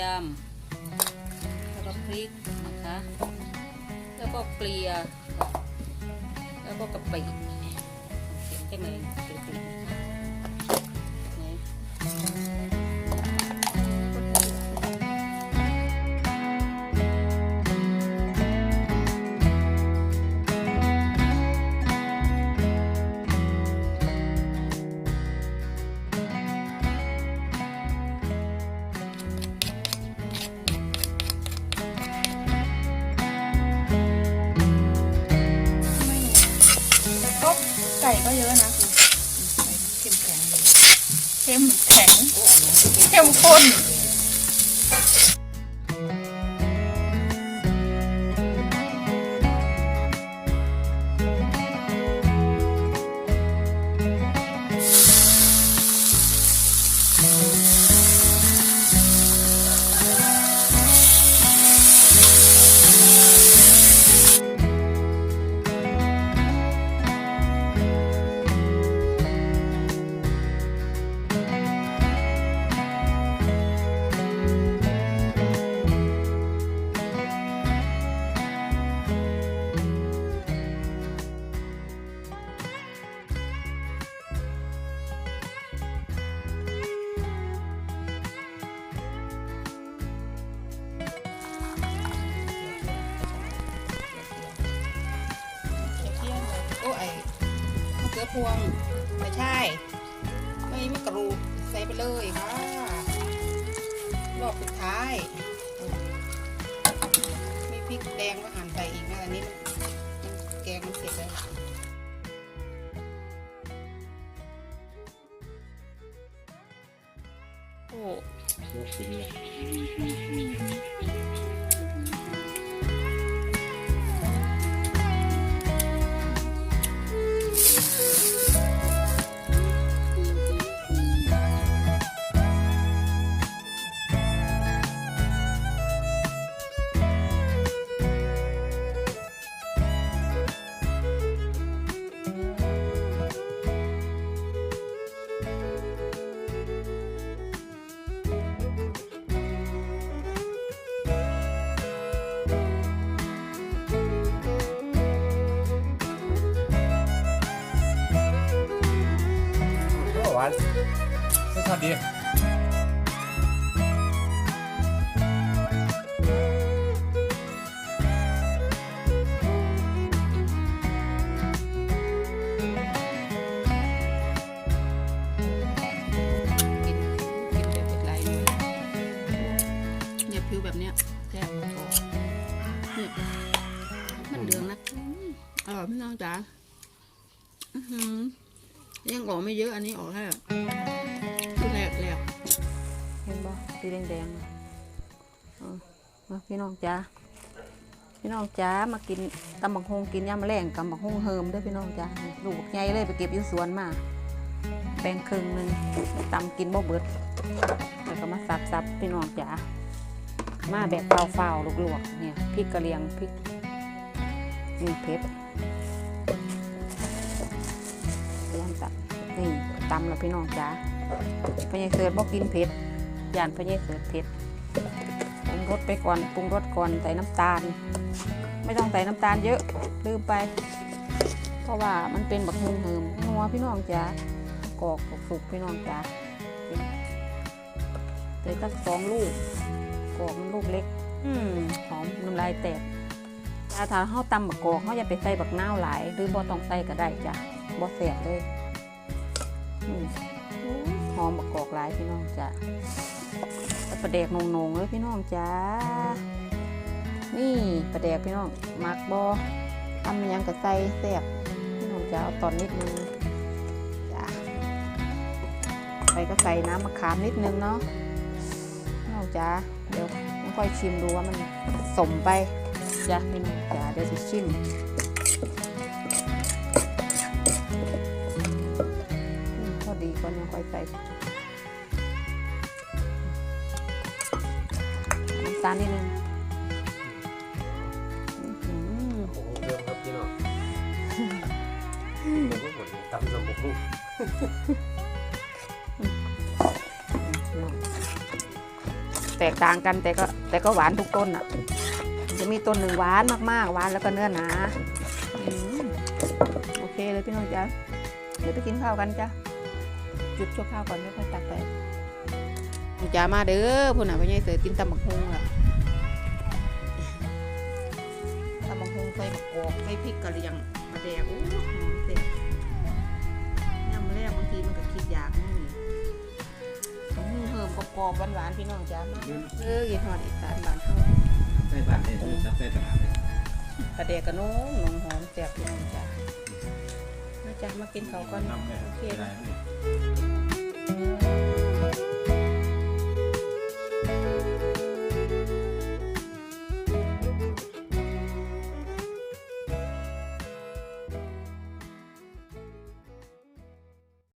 ยม แล้วก็พริกนะคะ แล้วก็เกลียแล้วก็กะปิเขียนแค่ไหนเกลีย ก่ก็เยอะนะเข้มแข็งเลยเข้มแข็งเข้มข้น มะเขือพวงไม่ใช่ ไม่มะกรูดใส่ไปเลยค่ะรอบสุดท้าย มีพริกแดงก็หั่นใส่อีกนะอันนี้มันแกงมันเสร็จแล้วโอ้ ชาติดีกินแบบเป็นไรเลยเนี่ยผิวแบบเนี้ยแซ่บเนี่ยมันเหลืองนะอืมอร่อยพี่น้องจ๋าอื้อหือยังออกไม่เยอะอันนี้ออกแค่ แลกแหลกเห็นบ่สีแดงๆเอามาพี่น้องจ้าพี่น้องจ้ามากินตำบักฮงกินยำแมลงกับบักฮงเฮิมด้วยพี่น้องจ้าลูกใหญ่เลยไปเก็บอยู่สวนมาแบ่งครึ่งหนึ่งตำกินบ่เบิดแล้วก็มาสับๆพี่น้องจ้ามาแบบเฝ้าๆลวกๆเนี่ยพริกกระเลียงพริกนี่เผ็ดเตรียมตับนี่ตำแล้วพี่น้องจ้า พญายเสือบอกกินเผ็ดย่านพญายเสือเผ็ดปรุงรสไปก่อนปรุงรสก่อนใส่น้ำตาล ไม่ต้องใส่น้ำตาลเยอะลืมไป เพราะว่ามันเป็นบักฮุงเหิมนัวพี่น้องจ๋ากรอกสุกพี่น้องจ๋าใส่ตั้งสองลูกกรอกมันลูกเล็ก อืมหอมน้ำลายแตกถ้าถ้าเฮาตำบักกอกเฮาอย่าไปใส่บักนาวหลาย หรือบ่ต้องใส่ก็ได้จ้ะบ่แสบเลยอืม อมบักกอกหลายพี่น้องจ้ะแล้วประเดกนงๆเลยพี่น้องจ้า นี่ประเดกพี่น้องมักบอทำยังกับใสแซ่บพี่น้องจ้าเอาตอนนิดนึงจ้าไปก็ใส่น้ำมะขามนิดนึงเนาะพี่น้องจ้าเดี๋ยวค่อยชิมดูว่ามันสมไปจ้ะพี่น้องจ้าเดี๋ยวจะชิมาลนิดนึงอื้อหือผมเริ่มครับพี่น้องผมก็หมดตำสมบูรณ์แตกต่างกันแต่ก็แต่ก็หวานทุกต้นอะ จะมีต้นหนึ่งหวานมากๆหวานแล้วก็เนื้อหนาอืมโอเคเลยพี่น้องจ้าเดี๋ยวไปกินข้าวกันจ้ะจุดชั่วข้าวก่อนแล้วค่อยตักไปจ้ามาเด้อพุ่นน่ะพ่อใหญ่เสือกินตำบักฮุงล่ะ ใส่บักกอกใส่พริกกะเหรี่ยงมะแดกโอ้หอมเสียยำแรกบางทีมันก็คิดอยากนี่ตำบักหุ่งเพิ่มกรอบๆหวานๆพี่น้องจ้ามาเออยี่ห้ออีสานบ้านเฮาใส่บาตรเลยจับใส่ตลาดเลยกระเดกกระน้องนมหอมแซ่บพี่น้องจ้ามาจ้ามากินข้าวก่อนน้ำแม่โอเคได้นะไหม